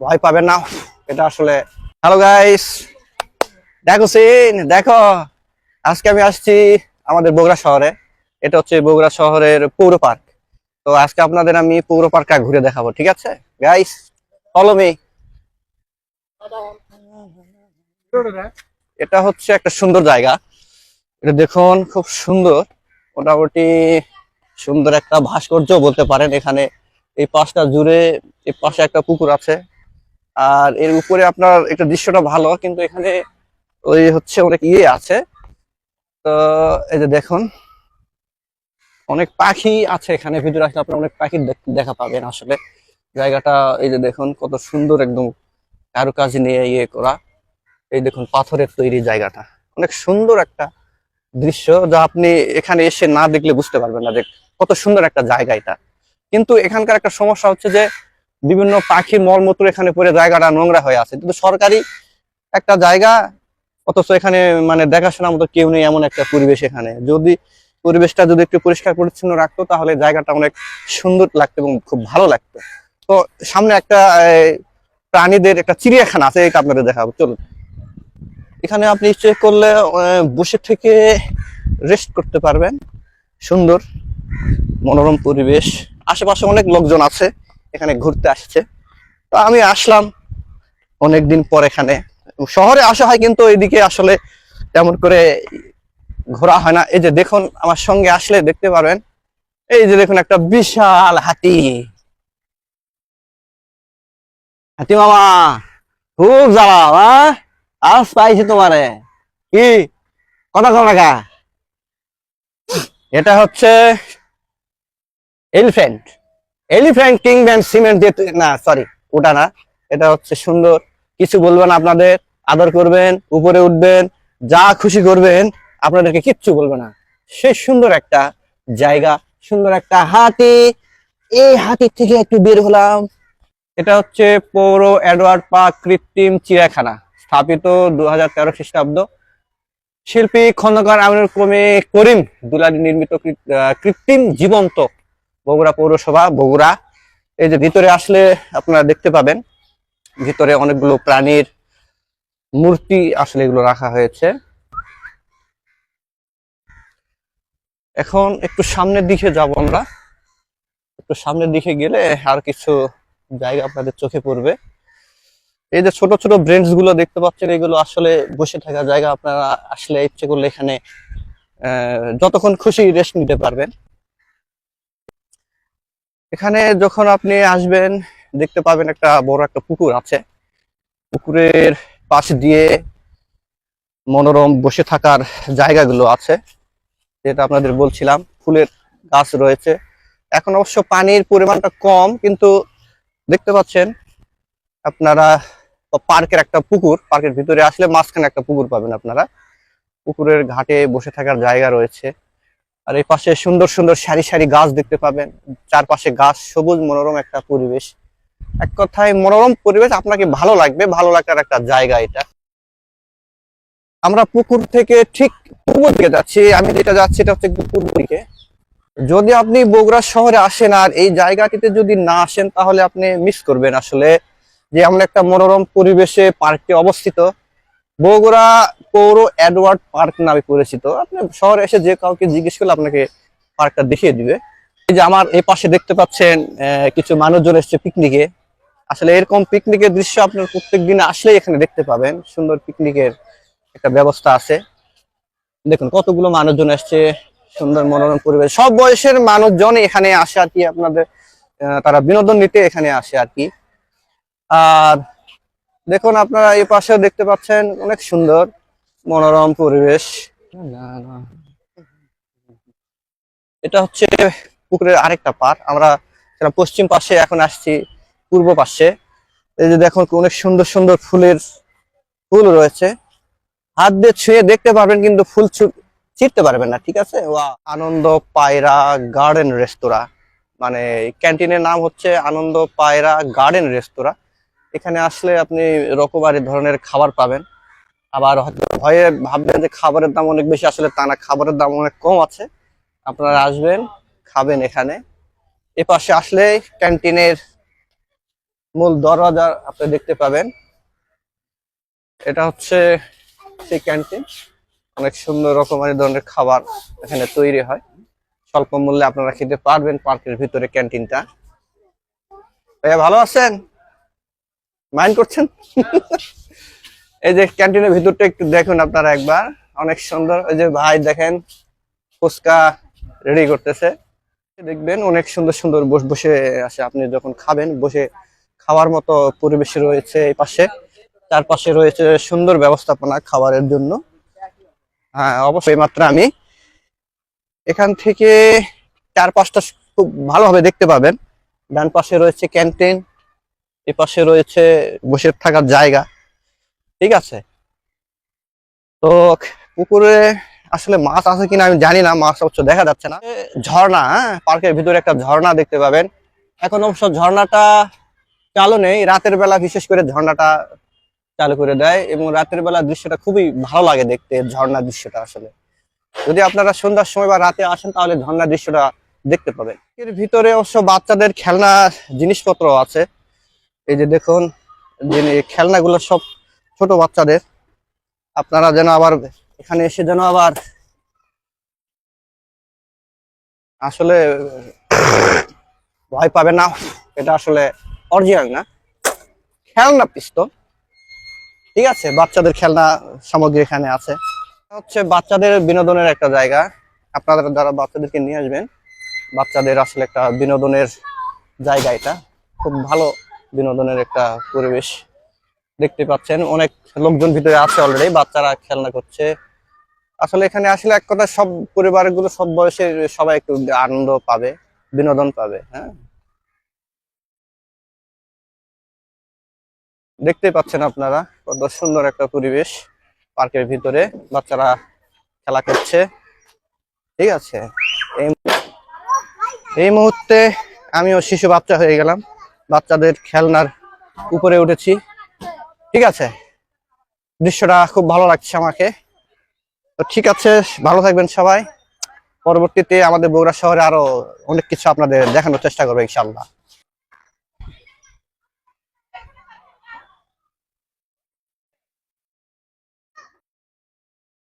ভয় পাবেন না। এটা আসলে হ্যালো গাইস দেখো সিন দেখো। আজকে আমি আসছি আমাদের বগুড়া শহরে। এটা হচ্ছে বগুড়া শহরের পৌর পার্ক তো আজকে আপনাদের আমি পৌর পার্কটা ঘুরে দেখাবো, ঠিক আছে? গাইস ফলো মি এটা হচ্ছে একটা সুন্দর জায়গা। এটা দেখুন, খুব সুন্দর। মোটামুটি সুন্দর একটা ভাস্কর্য বলতে পারেন এখানে। এই পাশটা জুড়ে এই পাশে একটা পুকুর আছে। আর এর উপরে আপনার একটা দৃশ্যটা ভালো, কিন্তু এখানে ওই হচ্ছে অনেক ইয়ে আছে। তো এই যে দেখুন, অনেক পাখি আছে এখানে। ভিতরে আসলে আপনার অনেক পাখি দেখ- পাবেন আসলে। জায়গাটা, এই যে দেখুন, কত সুন্দর একদম কারুকাজ নিয়ে ইয়ে করা। এই দেখুন, পাথরের তৈরি জায়গাটা। অনেক সুন্দর একটা দৃশ্য, যা আপনি এখানে এসে না দেখলে বুঝতে পারবেন না যে কত সুন্দর একটা জায়গা এটা। কিন্তু এখানকার একটা সমস্যা হচ্ছে যে বিভিন্ন পাখির মলমূত্র এখানে পরে জায়গাটা নোংরা হয়ে আছে। কিন্তু সরকারি একটা জায়গা, অথচ এখানে মানে দেখাশোনার মতো কেউ নেই এমন একটা পরিবেশ এখানে। যদি পরিবেশটা যদি একটু পরিষ্কার পরিচ্ছন্ন রাখতো, তাহলে জায়গাটা অনেক সুন্দর লাগতো এবং খুব ভালো লাগতো। তো সামনে একটা প্রাণীদের একটা চিড়িয়াখানা আছে, এটা আপনাদের দেখাবো। চলুন। এখানে আপনি চেক করলে বসে থেকে রেস্ট করতে পারবেন। সুন্দর, মনোরম পরিবেশ। আশেপাশে অনেক লোকজন আছে, এখানে ঘুরতে আসছে। তো আমি আসলাম অনেকদিন পর এখানে। শহরে আসা হয় কিন্তু এদিকে আসলে তেমন করে ঘোরা হয় না। এই যে দেখুন, আমার সঙ্গে আসলে দেখতে পারবেন, এই যে দেখুন একটা বিশাল হাতি। হাতি মামা, খুব জ্বালা হ্যাঁ? আজ পাইছি তোমারে। কি? কথা রাখা এটা হচ্ছে elephant elephant king band cement দিয়ে না সরি ওটা না। এটা হচ্ছে সুন্দর। কিছু বলবেন আপনাদের, আদর করবেন, উপরে উঠবেন, যা খুশি করবেন, আপনাদেরকে কিচ্ছু বলবে না। সে সুন্দর একটা জায়গা, সুন্দর একটা হাতি। এই হাতির থেকে একটু বের হলাম। এটা হচ্ছে পৌর এডওয়ার্ড পার্ক কৃত্রিম চিড়িয়াখানা, স্থাপিত দু হাজার তেরো খ্রিস্টাব্দ। শিল্পী খন্দকার আমিনুল কমি করিম দুলারি নির্মিত কৃত্রিম জীবন্ত বগুড়া পৌরসভা, বগুড়া। এই যে ভিতরে আসলে আপনারা দেখতে পাবেন, ভিতরে অনেকগুলো প্রাণীর মূর্তি আসলে এগুলো রাখা হয়েছে। এখন একটু সামনের দিকে যাব আমরা। একটু সামনের দিকে গেলে আর কিছু জায়গা আপনাদের চোখে পড়বে। এই যে ছোট ছোট ব্রেঞ্চগুলো দেখতে পাচ্ছেন, এগুলো আসলে বসে থাকা জায়গা, আপনারা আসলে ইচ্ছে করলে এখানে যতক্ষণ খুশি রেস্ট নিতে পারবেন। এখানে যখন আপনি আসবেন, দেখতে পাবেন একটা বড় একটা পুকুর আছে। পুকুরের পাশ দিয়ে মনোরম বসে থাকার জায়গাগুলো আছে, যেটা আপনাদের বলছিলাম, ফুলের গাছ রয়েছে। এখন অবশ্য পানির পরিমাণটা কম, কিন্তু দেখতে পাচ্ছেন, আপনারা পার্কের একটা পুকুর, পার্কের ভিতরে আসলে মাঝখানে একটা পুকুর পাবেন আপনারা। পুকুরের ঘাটে বসে থাকার জায়গা রয়েছে। আর এই পাশে সুন্দর সুন্দর সারি সারি গাছ দেখতে পাবেন। চারপাশে গাছ, সবুজ মনোরম একটা পরিবেশ। এক কথায় মনোরম পরিবেশ আপনাকে ভালো লাগবে, ভালো লাগার একটা জায়গা এটা। আমরা পুকুর থেকে ঠিক পূর্ব দিকে যাচ্ছি। আমি যেটা যাচ্ছি এটা হচ্ছে পূর্ব দিকে। যদি আপনি বগুড়া শহরে আসেন আর এই জায়গাটিতে যদি না আসেন, তাহলে আপনি মিস করবেন আসলে যে আমরা একটা মনোরম পরিবেশে পার্কটি অবস্থিত। বগুড়া পৌর এডওয়ার্ড পার্ক নামে পরিচিত। আপনি শহরে এসে যে কাউকে জিজ্ঞেস করলে আপনাকে পার্কটা দেখিয়ে দিবে। এই যে আমার এই পাশে দেখতে পাচ্ছেন কিছু মানুষজন এসছে পিকনিকে আসলে এরকম পিকনিকের দৃশ্য আপনার প্রত্যেক দিনে আসলেই এখানে দেখতে পাবেন। সুন্দর পিকনিকের একটা ব্যবস্থা আছে। দেখুন, কতগুলো মানুষজন আসছে সুন্দর মনোরম পরিবেশ। সব বয়সের মানুষজন এখানে আসে আর কি, আপনাদের তারা বিনোদন নিতে এখানে আসে আর কি। আর দেখুন, আপনারা এই পাশেও দেখতে পাচ্ছেন, অনেক সুন্দর, মনোরম পরিবেশ। এটা হচ্ছে পুকুরের আরেকটা পার আমরা পশ্চিম পাশে এখন আসছি, পূর্ব পাশে। এই যে দেখুন, অনেক সুন্দর সুন্দর ফুলের ফুল রয়েছে। হাত দিয়ে ছুঁয়ে দেখতে পারবেন, কিন্তু ফুল ছিঁড়তে পারবেন না, ঠিক আছে? ওয়া, আনন্দ পায়রা গার্ডেন রেস্তোরাঁ। মানে ক্যান্টিনের নাম হচ্ছে আনন্দ পায়রা গার্ডেন রেস্তোরাঁ। এখানে আসলে আপনি রকমারি ধরনের খাবার পাবেন। আবার হয়তো ভয়ে ভাববেন যে খাবারের দাম অনেক বেশি, আসলে তা না, খাবারের দাম অনেক কম আছে। আপনারা আসবেন, খাবেন এখানে। এ পাশে আসলে ক্যান্টিনের মূল দরজা আপনি দেখতে পাবেন। এটা হচ্ছে সেই ক্যান্টিন। অনেক সুন্দর রকমের ধরনের খাবার এখানে তৈরি হয়। স্বল্প মূল্যে আপনারা খেতে পারবেন পার্কের ভিতরে ক্যান্টিনটা। ভাইয়া, ভালো আছেন? মাইন্ড করছেন? এই যে ক্যান্টিনের ভিতরটা একটু দেখুন আপনারা একবার। অনেক সুন্দর। ওই যে ভাই দেখেন, ফুচকা রেডি করতেছে। দেখবেন অনেক সুন্দর সুন্দর বসে বসে আসে। আপনি যখন খাবেন, বসে খাওয়ার মতো পরিবেশ রয়েছে এই পাশে। চারপাশে রয়েছে সুন্দর ব্যবস্থাপনা খাবারের জন্য। হ্যাঁ অবশ্যই মাত্র আমি। এখান থেকে চার পাঁচটা খুব ভালোভাবে দেখতে পাবেন। ডান পাশে রয়েছে ক্যান্টিন। এ পাশে রয়েছে বসে থাকার জায়গা। ঠিক আছে? তো পুকুরে আসলে মাছ আছে কিনা আমি জানি না, মাছ অবশ্য দেখা যাচ্ছে না। ঝর্ণা হ্যাঁ? পার্কের ভিতরে একটা ঝর্ণা দেখতে পাবেন। এখন অবশ্য ঝর্ণাটা চালু নেই। রাতের বেলা বিশেষ করে ঝর্ণাটা চালু করে দেয় এবং রাতের বেলা দৃশ্যটা খুবই ভালো লাগে দেখতে, ঝর্ণার দৃশ্যটা আসলে। যদি আপনারা সন্ধ্যার সময় বা রাতে আসেন, তাহলে ঝর্ণার দৃশ্যটা দেখতে পাবেন। এর ভিতরে অবশ্য বাচ্চাদের খেলনা জিনিসপত্র আছে। এই যে দেখুন খেলনাগুলো সব ছোট বাচ্চাদের, আপনারা যেন আবার এখানে এসে যেন আবার আসলে ভয় পাবে না, এটা আসলে অরিজিনাল না। খেলনা পিস্তল, ঠিক আছে, বাচ্চাদের খেলনা সামগ্রী এখানে আছে। হচ্ছে বাচ্চাদের বিনোদনের একটা জায়গা, আপনারা যারা বাচ্চাদেরকে নিয়ে আসবেন, বাচ্চাদের আসলে একটা বিনোদনের জায়গা এটা, খুব ভালো বিনোদনের একটা পরিবেশ দেখতে পাচ্ছেন। অনেক লোকজন ভিতরে আছে অলরেডি বাচ্চারা খেলনা করছে। আসলে এখানে আসলে এক কথা, সব পরিবারগুলো সব বয়সের সবাই একটু আনন্দ পাবে, বিনোদন পাবে হ্যাঁ। দেখতে পাচ্ছেন আপনারা কত সুন্দর একটা পরিবেশ পার্কের ভিতরে, বাচ্চারা খেলা করছে। ঠিক আছে? এই মুহূর্তে আমিও শিশু বাচ্চা হয়ে গেলাম। বাচ্চাদের খেলনার উপরে উঠেছি। ঠিক আছে? দৃশ্যটা খুব ভালো লাগছে আমাকে। তো ঠিক আছে, ভালো থাকবেন সবাই। পরবর্তীতে আমাদের বগুড়া শহরে আরও অনেক কিছু আপনাদের দেখানোর চেষ্টা করব ইনশাল্লাহ